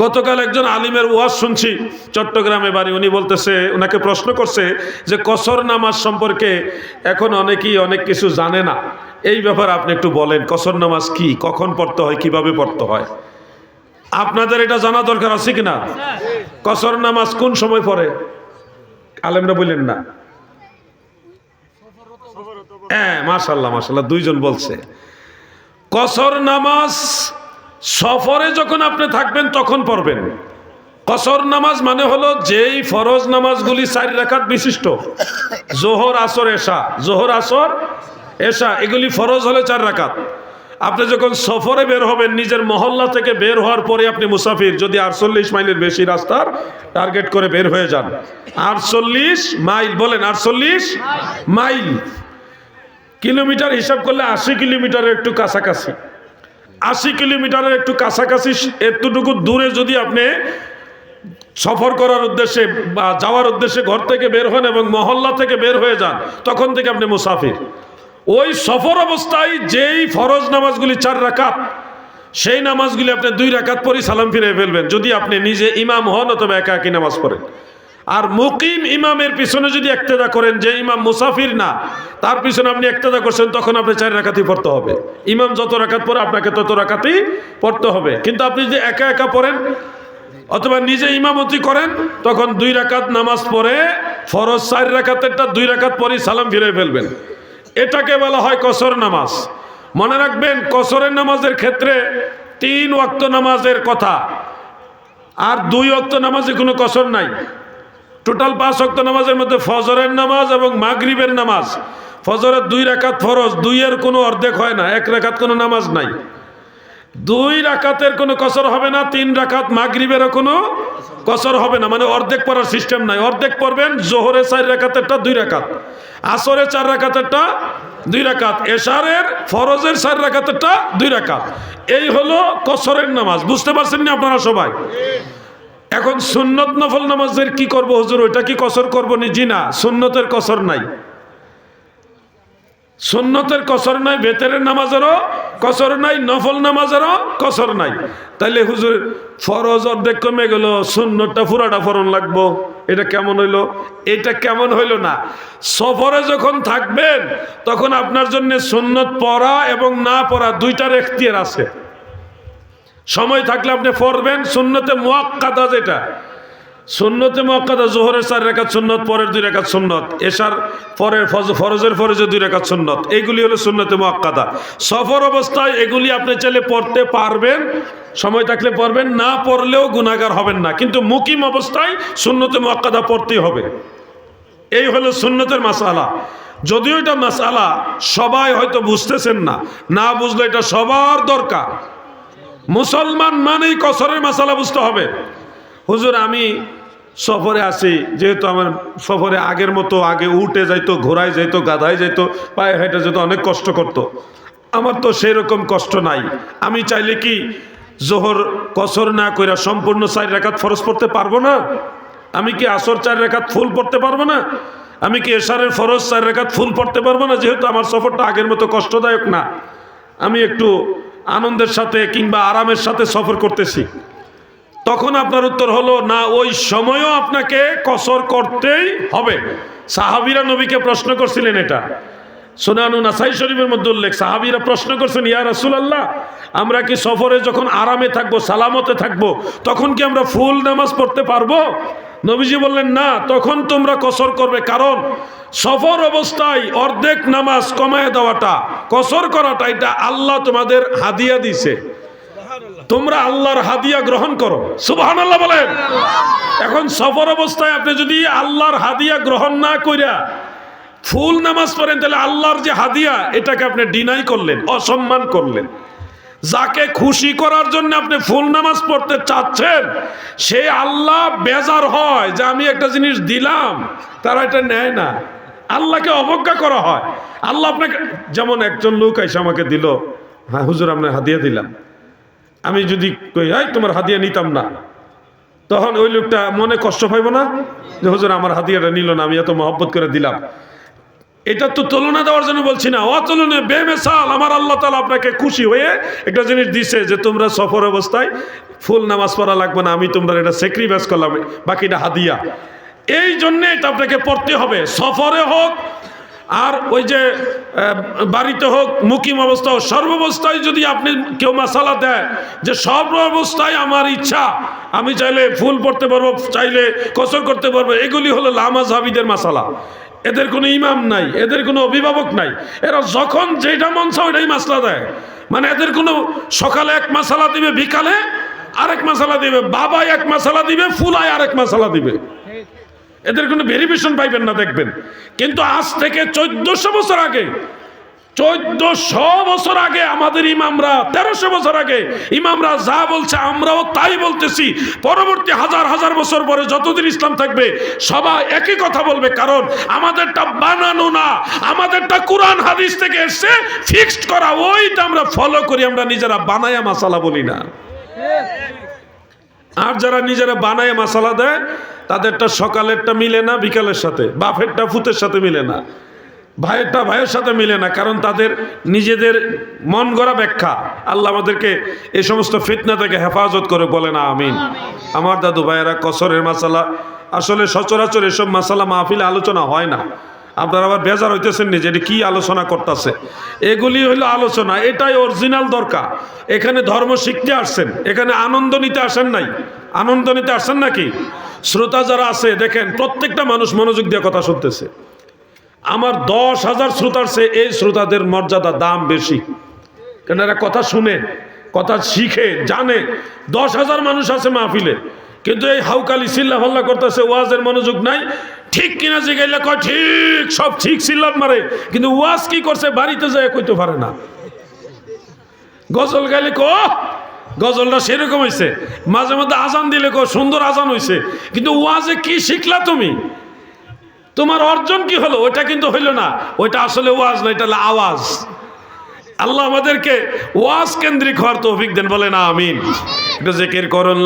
গতকাল একজন আলিমের ওয়াজ শুনছি, চট্টগ্রামে বাড়ি, উনি বলতেছে ওনাকে প্রশ্ন করছে যে কসর নামাজ সম্পর্কে এখন অনেকেই অনেক কিছু জানে না। এই ব্যাপারে আপনি একটু বলেন, কসর নামাজ কি, কখন পড়তে হয়, কীভাবে পড়তে হয়? আপনাদের এটা জানা দরকার আছে কিনা? কসর নামাজ কোন সময় পড়ে? আলেমরা বললেন না। হ্যাঁ মাশাল্লাহ মাশাল্লাহ দুইজন বলছে। কসর নামাজ সফরে যখন আপনি থাকবেন, তখন পড়বেন। কসর নামাজ মানে হলো যেই ফরজ নামাজগুলি চার রাকাত বিশিষ্ট। জোহর, আসর, এশা। জোহর, আসর, এশা, এগুলি ফরজ হলে চার রাকাত। আপনি যখন সফরে বের হবেন, নিজের মহল্লা থেকে বের হওয়ার পরে আপনি মুসাফির, যদি আটচল্লিশ মাইলের বেশি রাস্তার টার্গেট করে বের হয়ে যান। আটচল্লিশ মাইল, বলেন আটচল্লিশ মাইল। কিলোমিটার হিসাব করলে আশি কিলোমিটারের একটু কাছাকাছি। আশি কিলোমিটারের একটু কাছাকাছি, এতটুকু দূরে যদি আপনি সফর করার উদ্দেশ্যে বা যাওয়ার উদ্দেশ্যে ঘর থেকে বের হন এবং মহল্লা থেকে বের হয়ে যান, তখন থেকে আপনি মুসাফির। ওই সফর অবস্থায় যেই ফরজ নামাজগুলি চার রাকাত, সেই নামাজগুলি আপনি দুই রাকাত পরই সালাম ফিরে ফেলবেন, যদি আপনি নিজে ইমাম হন অথবা একা একই নামাজ পড়েন। আর মুকিম ইমামের পিছনে যদি একতেদা করেন যে ইমাম মুসাফির না, তার পিছনে আপনি একতেদা করছেন, তখন আপনি চার রাকাতই পড়তে হবে। ইমাম যত রাখাত পরে আপনাকে তত রাকাতই পড়তে হবে। কিন্তু আপনি যদি একা একা পড়েন, অথবা নিজে ইমামতি করেন, তখন দুই রাকাত নামাজ পড়ে, ফরজ চার রাকাতেরটা দুই রাকাত পরেই সালাম ফিরে ফেলবেন। এটাকে বলা হয় কসর নামাজ। মনে রাখবেন, কসরের নামাজের ক্ষেত্রে তিন ওয়াক্ত নামাজের কথা। আর দুই ওয়াক্ত নামাজে কোনো কসর নাই। টোটাল পাঁচ অক্ত নামাজের মধ্যে ফজরের নামাজ এবং মাগরিবের নামাজ। ফজরের দুই রাকাত ফরজ, দুইয়ের কোনো অর্ধেক হয় না, এক রাকাত কোনো নামাজ নাই। দুই রাকাতের কোনো কসর হবে না, তিন রাকাত মাগরিবেরও কোনো কসর হবে না মানে অর্ধেক পড়ার সিস্টেম নাই। অর্ধেক পড়বেন জোহরে চার রাকাতেরটা দুই রাকাত, আসরে চার রাকাতেরটা দুই রাকাত, এশারের ফরজের চার রাকাতেরটা দুই রাকাত। এই হলো কসরের নামাজ, বুঝতে পারছেন না আপনারা সবাই? এখন সুন্নত নফল নামাজের কি করব হুজুর? ওইটা কি কসর করব নি জি না, সুন্নতের কসর নাই। সুন্নতের কসর নাই বেতেরের নামাজেরও কসর নাই, নফল নামাজেরও কসর নাই। তাইলে হুজুর, ফরজ অর্ধেক কমে গেল, সুন্নতটা পুরাটা ফরন লাগবো। এটা কেমন হইল? এটা কেমন হইল না? সফরে যখন থাকবেন, তখন আপনার জন্য সুন্নত পড়া এবং না পড়া দুইটার এখতিয়ার আছে। সময় থাকলে আপনি পড়বেন, সুন্নতে মোয়াক্কাদা যেটা। সুন্নতে মোয়াক্কাদা, জোহরের চার রেখাত সুন্নত, পরের দুই রেখাত সুন্নত, এশার পরের ফরজের ফরজের দুই রেখাত সুন্নত। এইগুলি হলো সুন্নতে মোয়াক্কাদা। সফর অবস্থায় এগুলি আপনি চাইলে পড়তে পারবেন, সময় থাকলে পড়বেন, না পড়লেও গুণাগার হবেন না। কিন্তু মুকিম অবস্থায় সুন্নতে মোয়াক্কাদা পড়তেই হবে। এই হলো সুন্নতের মাসালা। যদিও এটা মাসালা, সবাই হয়তো বুঝতেছেন না। না বুঝলে এটা সবার দরকার। মুসলমান মানেই কসরের মাসালা বুঝতে হবে। হুজুর, আমি সফরে আসি যেহেতু আমার সফরে আগের মতো, আগে উঠে যাইতো, ঘোড়ায় যাইতো, গাধায় যাইতো, পায়ে হেঁটে যেত, অনেক কষ্ট করত। আমার তো সেই রকম কষ্ট নাই। আমি চাইলে কি জোহর কসর না কইরা সম্পূর্ণ চার রেখাত ফরজ পড়তে পারব না? আমি কি আসর চার রেখাত ফুল পড়তে পারব না? আমি কি এশারের ফরজ চার রেখাত ফুল পড়তে পারব না? যেহেতু আমার সফরটা আগের মতো কষ্টদায়ক না। আমি একটু আনন্দের সাথে কিংবা আরামের সাথে সফর করতেছি। তখন আপনার উত্তর হলো, না, ওই সময়ও আপনাকে কসর করতেই হবে। সাহাবিরা নবীকে প্রশ্ন করছিলেন এটা। সোনানু নাসাই শরীফের মধ্যে উল্লেখ, সাহাবিরা প্রশ্ন করছেন, ইয়া রাসুল আল্লাহ আমরা কি সফরে যখন আরামে থাকব, সালামতে থাকব, তখন কি আমরা ফুল নামাজ পড়তে পারব? নবীজি বললেন, না, তখন তোমরা কসর করবে, কারণ সফর অবস্থায় অর্ধেক নামাজ কমায় দেওয়াটা, কসর করাটা, এটা আল্লাহ তোমাদের হাদিয়া দিছে তোমরা আল্লাহর হাদিয়া গ্রহণ করো। সুবহান আল্লাহ বলেন। এখন সফর অবস্থায় আপনি যদি আল্লাহর হাদিয়া গ্রহণ না কইরা ফুল নামাজ পড়েন, তাহলে আল্লাহর যে হাদিয়া, এটাকে আপনি ডিনাই করলেন, অসম্মান করলেন। যাকে খুশি করার জন্য আপনি ফুল নামাজ পড়তে চাচ্ছেন, সে আল্লাহ বেজার হয় যে আমি একটা জিনিস দিলাম, তারা এটা নেয় না। আল্লাহকে অবজ্ঞা করা হয়। আল্লাহ আপনাকে, যেমন একজন লোক এসে আমাকে দিল হ্যাঁ হুজুর, আপনার হাদিয়া দিলাম। আমি যদি কই, এই, তোমার হাদিয়া নিতাম না। তখন ওই লোকটা মনে কষ্ট পাইব না যে, হুজুর, আমার হাদিয়াটা নিল না, আমি এত মহব্বত করে দিলাম। এটা তো তুলনা দেওয়ার জন্য বলছি না। অতুলনীয়, বেমেসাল। আমার আল্লাহ তালা আপনাকে খুশি হয়ে একটা জিনিস দিছে যে, তোমরা সফর অবস্থায় ফুল নামাজ পড়া লাগবে না, আমি তোমরা এটা স্যাক্রিফাইস করলাম, বাকিটা হাদিয়া। এই জন্যে এটা আপনাকে পড়তে হবে। সফরে হোক, আর ওই যে বাড়িতে হোক, মুকিম অবস্থা হোক সর্বাবস্থায় যদি আপনি কেউ মাসালা দেয় যে, সর্ব অবস্থায় আমার ইচ্ছা, আমি চাইলে ফুল পড়তে পারব, চাইলে কসর করতে পারব, এগুলি হলো লামা হাবিদের মাসালা। এদের কোনো ইমাম নাই, এদের কোনো অভিভাবক নাই। এরা যখন যেটা মন চায় ওইটাই মাসলা দেয়। মানে এদের কোনো সকালে এক মাসালা দিবে, বিকালে আরেক মাসালা দিবে, বাবাই এক মাসালা দিবে, ফুলায় আরেক মাসালা দিবে। এদের কোনো ভেরিফিকেশন পাইবেন না, দেখবেন। কিন্তু আজ থেকে চোদ্দশো বছর আগে চোদ্দশো বছর আগে আমাদের ইমামরা, তেরোশো বছর আগে ইমামরা যা বলছে আমরাও তাই বলতেছি। পরবর্তী হাজার হাজার বছর পরে যতদিন ইসলাম থাকবে, সবাই একই কথা বলবে, কারণ আমাদেরটা বানানো না, আমাদেরটা কোরআন হাদিস থেকে এসছে ফিক্সড করা, ওইটা আমরা ফলো করি, আমরা নিজেরা বানায়া মাসালা বলি না। আর যারা নিজেরা বানায় মাসালা দেয়, তাদেরটা সকালেরটা মিলে না, বিকালের সাথে, বাফেরটা ফুতের সাথে মিলে না। ভাইয়েরটা ভাইয়ের সাথে মিলে না, কারণ তাদের নিজেদের মন গড়া ব্যাখ্যা। আল্লাহ আমাদেরকে এই সমস্ত ফিতনা থেকে হেফাজত করে বলে না আমিন। আমার দাদু ভাইয়েরা, কসরের মাসালা, আসলে সচরাচর এসব মাসালা মাহফিলে আলোচনা হয় না। আপনারা আবার বেজার হইতেছেন নি যে এটি কি আলোচনা করতেছে? এগুলি হইল আলোচনা, এটাই অরিজিনাল দরকার। এখানে ধর্ম শিখতে আসছেন, এখানে আনন্দ নিতে আসেন নাই। আনন্দ নিতে আসছেন নাকি? শ্রোতা যারা আছে, দেখেন, প্রত্যেকটা মানুষ মনোযোগ দিয়ে কথা শুনতেছে। আমার দশ হাজার শ্রোতার চেয়ে এই শ্রোতাদের মর্যাদা দাম বেশি। কেন এরা কথা শুনে, কথা শিখে, জানে। দশ হাজার মানুষ আছে মাহফিলে, কিন্তু এই হাউকালি চিল্লা ফাল্লা করতেছে, ওয়াজের মনোযোগ নাই। ঠিক কিনা জিগাইলে কয়, ঠিক, সব ঠিক চিল্লাত মারে। কিন্তু ওয়াজ কি করছে, বাড়িতে যায় কইতে পারে না। গজল গাইলে কো, গজলটা সেরকম হয়েছে মাঝে মধ্যে আজান দিলে কো, সুন্দর আজান হয়েছে কিন্তু ওয়াজে কি শিখলা তুমি? তোমার অর্জন কি হলো? ওইটা কিন্তু হইল না। ওইটা আসলে ওয়াজ না, এটা আওয়াজ। আল্লাহ আমাদেরকে ওয়াজ কেন্দ্রিক হওয়ার তৌফিক দেন বলে না আমিন জেকের করুন